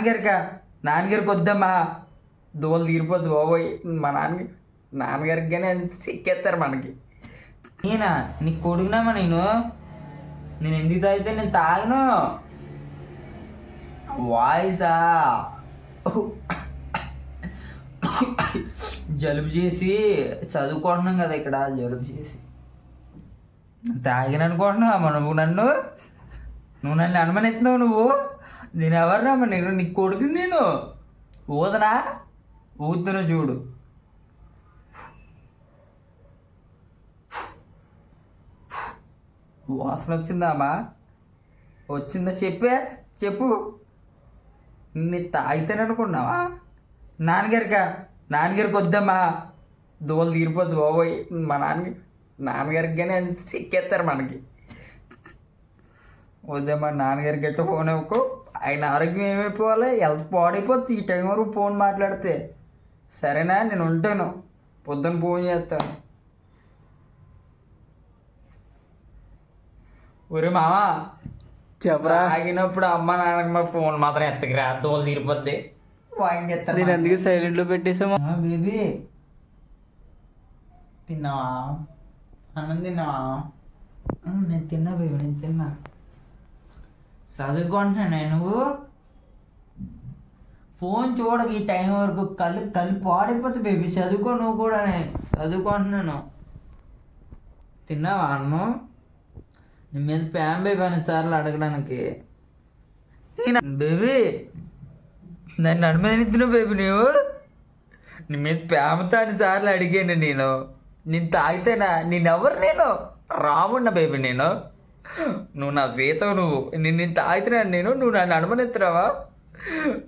నాన్నగారికా? నాన్నగారికి వద్దమ్మా. దోలు తీరిపోద్దు బాబోయ్. మా నాన్న నాన్నగారికి కానీ అది సిక్కేస్తారు మనకి. నేనా? నీ కొడుకునామా నేను. నేను ఎందుకు తాగితే నేను తాగను. వాయిసా? జలుబు చేసి చదువుకుంటున్నాం కదా ఇక్కడ జలుబు చేసి. తాగిన అనుకుంటున్నావా నువ్వు నన్ను? నువ్వు నన్ను అనుమానిస్తున్నావు నువ్వు? నేను ఎవరినామా నేను నీ కొడుకు నేను. ఊదనా ఊతున్నా చూడు. వాసన వచ్చిందామా వచ్చిందా చెప్పే? చెప్పు. నేను తాగితేనే అనుకున్నావా? నాన్నగారికా? నాన్నగారికి వద్దమ్మా. దోలు తీరిపోద్దు బాబోయ్. మా నాన్న నాన్నగారికి కానీ అది సిక్కేస్తారు మనకి. వద్దమ్మా నాన్నగారికి ఎట్లా ఫోన్ ఇవ్వకు? ఆయన ఆరోగ్యం ఏమైపోవాలి? హెల్త్ పాడైపోతుంది ఈ టైం వరకు ఫోన్ మాట్లాడితే. సరేనా? నేను ఉంటాను. పొద్దున్న ఫోన్ చేస్తాను. ఒరే మామా చెప్పరా? తాగినప్పుడు అమ్మ నాన్నకి మా ఫోన్ మాత్రం ఎత్తకిరా. దోలు తీరిపోద్ది. వాయిన్ నేను చేస్తాను అందుకే సైలెంట్లో పెట్టేసామా బేబీ. తిన్నావా? అన్నం తిన్నావా? ఆ, నేను తిన్నా బేబీ నేను తిన్నా. చదువుకుంటున్నాను నువ్వు? ఫోన్ చూడక ఈ టైం వరకు. కళ్ళు కళ్ళు పాడైపోతుంది బేబీ. చదువుకో నువ్వు కూడానే చదువుకుంటున్నాను. తిన్నావా అన్నం? నీ మీద ప్యాన్ బేబీ సార్లు అడగడానికి. బేబీ నన్ను అనుమానిస్తున్నావు బేబీ నువ్వు? నీ మీద ప్రేమతో అని సార్లు అడిగాను నేను. నేను తాగితేనా నేనెవరు నేను రామున్న బేబీ నేను. నువ్వు నా సీత నువ్వు నేను నేను తాగుతున్నాను నేను నువ్వు నన్ను అనుమానిస్తున్నావా?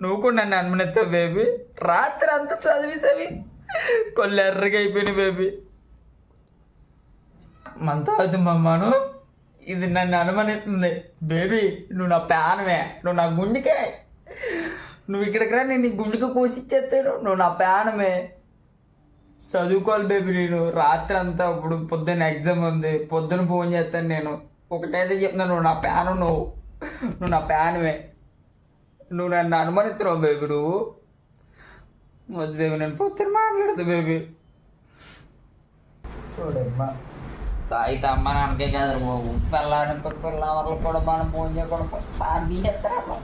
నువ్వు కూడా నన్ను అనుమనిస్తావు బేబీ రాత్రి అంతా చదివి కొల్లెర్రగా అయిపోయినాయి బేబీ మన మమ్మను ఇది నన్ను అనుమానిస్తుంది. బేబీ నువ్వు నా ప్యానమే నువ్వు నా గుండెకే. నువ్వు ఇక్కడికి రా నేను నీ గుండెకి కోసిచ్చేస్తాను నువ్వు నా ప్యానమే. చదువుకోవాలి బేబీ నేను. రాత్రి అంతా ఇప్పుడు పొద్దున్న ఎగ్జామ్ ఉంది. పొద్దున ఫోన్ చేస్తాను నేను. ఒకటైతే చెప్తున్నా నువ్వు నా ప్యాను నువ్వు నువ్వు నా ప్యానమే నువ్వు నన్ను అనుమానిస్తున్నావు బేబీ నువ్వు. వద్దు బేబీ నేను పొద్దున మాట్లాడదు బేబీ. చూడమ్మా. తాగితే అమ్మ నాన్నకే కదా బాబు. పిల్లని పిల్ల వల్ల కూడా మనం ఫోన్ చేయకుండా పాడు తీసేస్తారా